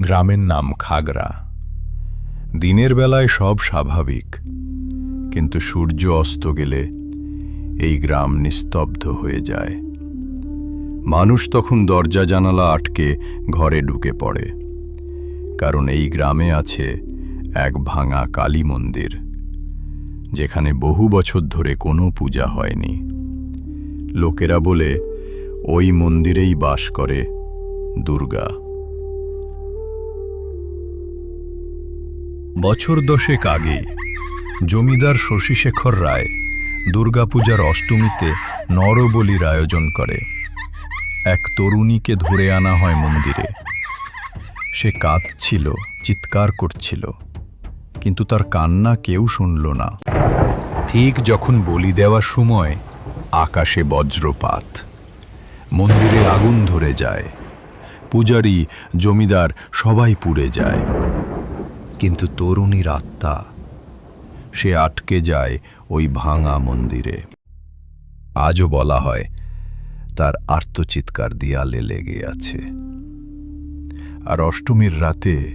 গ্রামের নাম খাগড়া। দিনের বেলায় সব স্বাভাবিক, কিন্তু সূর্য অস্ত গেলে এই গ্রাম নিস্তব্ধ হয়ে যায়। মানুষ তখন দরজা জানালা আটকে ঘরে ঢুকে পড়ে, কারণ এই গ্রামে আছে এক ভাঙা কালী মন্দির, যেখানে বহু বছর ধরে কোনো পূজা হয়নি। লোকেরা বলে, ওই মন্দিরেই বাস করে দুর্গা। বছর দশেক আগে, জমিদার শশীশেখর রায় দুর্গাপূজার অষ্টমীতে নরবলির আয়োজন করে। এক তরুণীকে ধরে আনা হয় মন্দিরে। সে কাঁদছিল, চিৎকার করছিল, কিন্তু তার কান্না কেউ শুনল না। ঠিক যখন বলি দেওয়ার সময় আকাশে বজ্রপাত। মন্দিরে আগুন ধরে যায়। পূজারী, জমিদার সবাই পুড়ে যায়। কিন্তু তরুণীর আত্মা। সে আটকে যায় ওই ভাঙা মন্দিরে। আজও বলা হয় তার আর্তচিৎকার দেয়ালে লেগে আছে। আর অষ্টমীর রাতে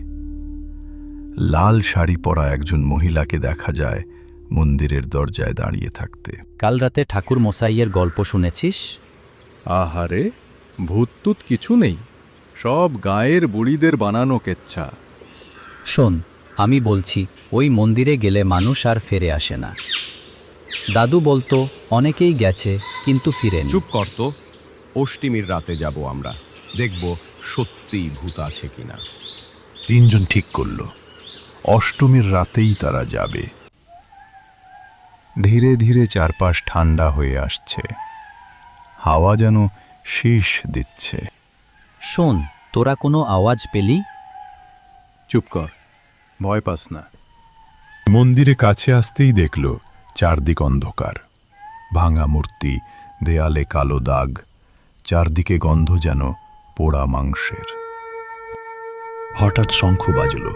লাল শাড়ি পরা একজন মহিলাকে দেখা যায় মন্দিরের দরজায় দাঁড়িয়ে থাকতে। কাল রাতে ঠাকুর মশাইয়ের গল্প শুনেছিস? আহারে ভূততুত কিছু নেই। সব গায়ের বুড়িদের বানানো কেচ্ছা। শোন আমি বলছি ওই মন্দিরে গেলে মানুষ আর ফেরে আসে না। দাদু বলতো অনেকেই গেছে কিন্তু ফিরেনি। চুপ কর তো অষ্টিমীর রাতে যাব আমরা। দেখব সত্যিই ভূত আছে কিনা। তিনজন ঠিক করল অষ্টমীর রাতেই তারা যাবে। ধীরে ধীরে চারপাশ ঠান্ডা হয়ে আসছে। হাওয়া যেন শীষ দিচ্ছে। শোন তোরা কোনো আওয়াজ পেলি? চুপ কর। ভয় পাস না। মন্দিরে কাছে আসতেই দেখল চারদিক অন্ধকার। ভাঙা মূর্তি, দেয়ালে কালো দাগ, চারদিকে গন্ধ যেন পোড়া মাংসের। হঠাৎ শঙ্খ বাজল,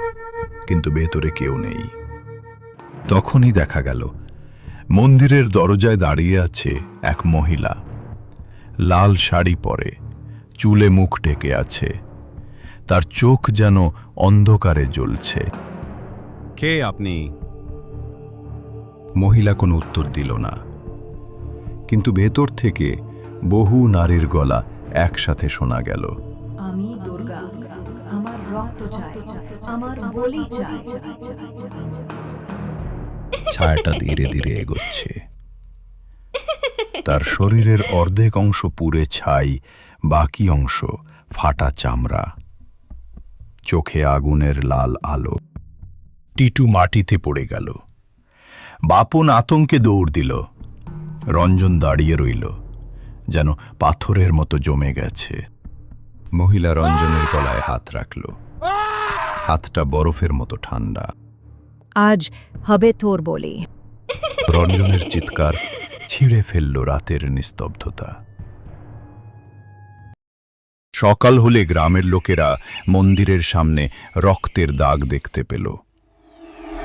কিন্তু ভেতরে কেউ নেই। তখনই দেখা গেল, মন্দিরের দরজায় দাঁড়িয়ে আছে এক মহিলা। লাল শাড়ি পরে, চুলে মুখ ঢেকে আছে। তার চোখ যেন অন্ধকারে জ্বলছে। কে আপনি? মহিলা কোনো উত্তর দিল না। কিন্তু ভেতর থেকে বহু নারীর গলা একসাথে শোনা গেল। আমি দুর্গা আমার রক্ত চাই আমার বলি চাই। ছায়াটা ধীরে ধীরে এগোচ্ছে। তার শরীরের অর্ধেক অংশ পুড়ে ছাই বাকি অংশ ফাটা চামড়া। চোখে আগুনের লাল আলো। টিটু মাটিতে পড়ে গেল। বাপন আতঙ্কে দৌড় দিল। রঞ্জন দাঁড়িয়ে রইল যেন পাথরের মতো জমে গেছে। মহিলা রঞ্জনের গলায় হাত রাখল। হাতটা বরফের মতো ঠান্ডা। আজ হবে তোর বলি। রঞ্জনের চিৎকার ছিঁড়ে ফেলল রাতের নিস্তব্ধতা। সকাল হলে গ্রামের লোকেরা মন্দিরের সামনে রক্তের দাগ দেখতে পেল।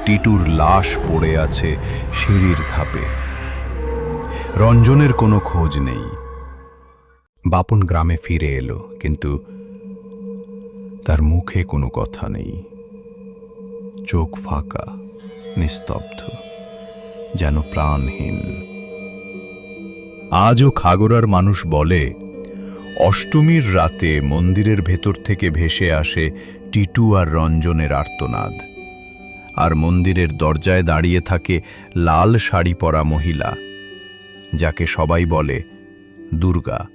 টিটুর লাশ পড়ে আছে সিঁড়ির ধাপে। রঞ্জনের কোনো খোঁজ নেই। বাপন গ্রামে ফিরে এলো, কিন্তু তার মুখে কোনো কথা নেই। চোখ ফাঁকা, নিস্তব্ধ, যেন প্রাণহীন। আজও খাগড়ার মানুষ বলে, অষ্টমীর রাতে মন্দিরের ভেতর থেকে ভেসে আসে টিটু আর রঞ্জনের আর্তনাদ। আর মন্দিরের দরজায় দাঁড়িয়ে থাকে লাল শাড়ি পরা মহিলা যাকে সবাই বলে দুর্গা।